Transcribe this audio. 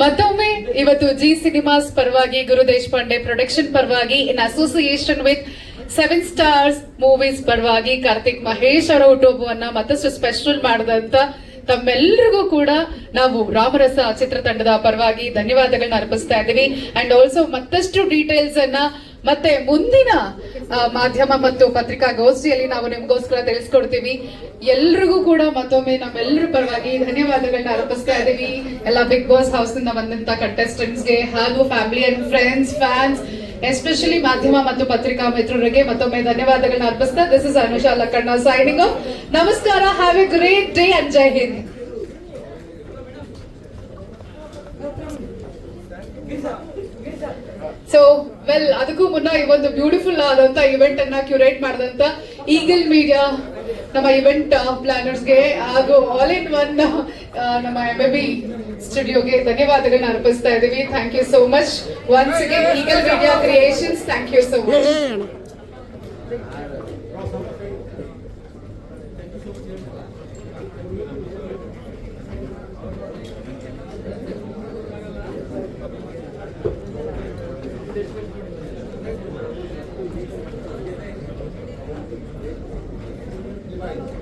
ಮತ್ತೊಮ್ಮೆ ಇವತ್ತು G cinemas ಪರವಾಗಿ ಗುರು ದೇಶಪಾಂಡೆ ಪ್ರೊಡಕ್ಷನ್ ಪರವಾಗಿ, in association with seven stars movies ಪರವಾಗಿ ಕಾರ್ತಿಕ್ ಮಹೇಶ್ ಅವರ ಹುಟ್ಟುಹಬ್ಬವನ್ನ ಮತ್ತಷ್ಟು ಸ್ಪೆಷಲ್ ಮಾಡಿದಂತ ತಮ್ಮೆಲ್ಲರಿಗೂ ಕೂಡ ನಾವು ರಾಮರಸ ಚಿತ್ರತಂಡದ ಪರವಾಗಿ ಧನ್ಯವಾದಗಳನ್ನ ಅರ್ಪಿಸ್ತಾ ಇದ್ದೀವಿ. ಅಂಡ್ ಆಲ್ಸೋ ಮತ್ತಷ್ಟು ಡೀಟೇಲ್ಸ್ ಅನ್ನ ಮತ್ತೆ ಮುಂದಿನ ಮಾಧ್ಯಮ ಮತ್ತು ಪತ್ರಿಕಾಗೋಷ್ಠಿಯಲ್ಲಿ ನಾವು ನಿಮ್ಗೋಸ್ಕರ ತಿಳಿಸ್ಕೊಡ್ತೀವಿ. ಎಲ್ರಿಗೂ ಕೂಡ ಮತ್ತೊಮ್ಮೆ ನಮ್ಮೆಲ್ಲರ ಪರವಾಗಿ ಧನ್ಯವಾದಗಳನ್ನ ಅರ್ಪಿಸ್ತಾ ಇದ್ದೀವಿ. ಎಲ್ಲ ಬಿಗ್ ಬಾಸ್ ಹೌಸ್ನಿಂದ ಬಂದಂತ ಕಂಟೆಸ್ಟೆಂಟ್ಸ್ಗೆ ಹಾಗೂ family and friends fans especially ಮಾಧ್ಯಮ ಮತ್ತು ಪತ್ರಿಕಾ ಮಿತ್ರರಿಗೆ ಮತ್ತೊಮ್ಮೆ ಧನ್ಯವಾದಗಳನ್ನ ಅರ್ಪಿಸ್ತಾ this is Anusha Lakkanna signing ನಮಸ್ಕಾರ have a great day and Jai Hind so well ಅದಕ್ಕೂ ಮುನ್ನ ಈ ಒಂದು ಬ್ಯೂಟಿಫುಲ್ ಆದಂತ ಇವೆಂಟ್ ಅನ್ನ ಕ್ಯೂರೇಟ್ ಮಾಡಿದಂತ ಈಗಲ್ ಮೀಡಿಯಾ ನಮ್ಮ ಇವೆಂಟ್ ಪ್ಲಾನರ್ಸ್ಗೆ ಹಾಗೂ ಆಲ್ ಇನ್ ಒನ್ ನಮ್ಮ ಎಂ ಬಿ ಸ್ಟುಡಿಯೋಗೆ ಧನ್ಯವಾದಗಳನ್ನ ಅರ್ಪಿಸ್ತಾ ಇದ್ದೀವಿ. Thank you so much once again Eagle Media creations thank you so much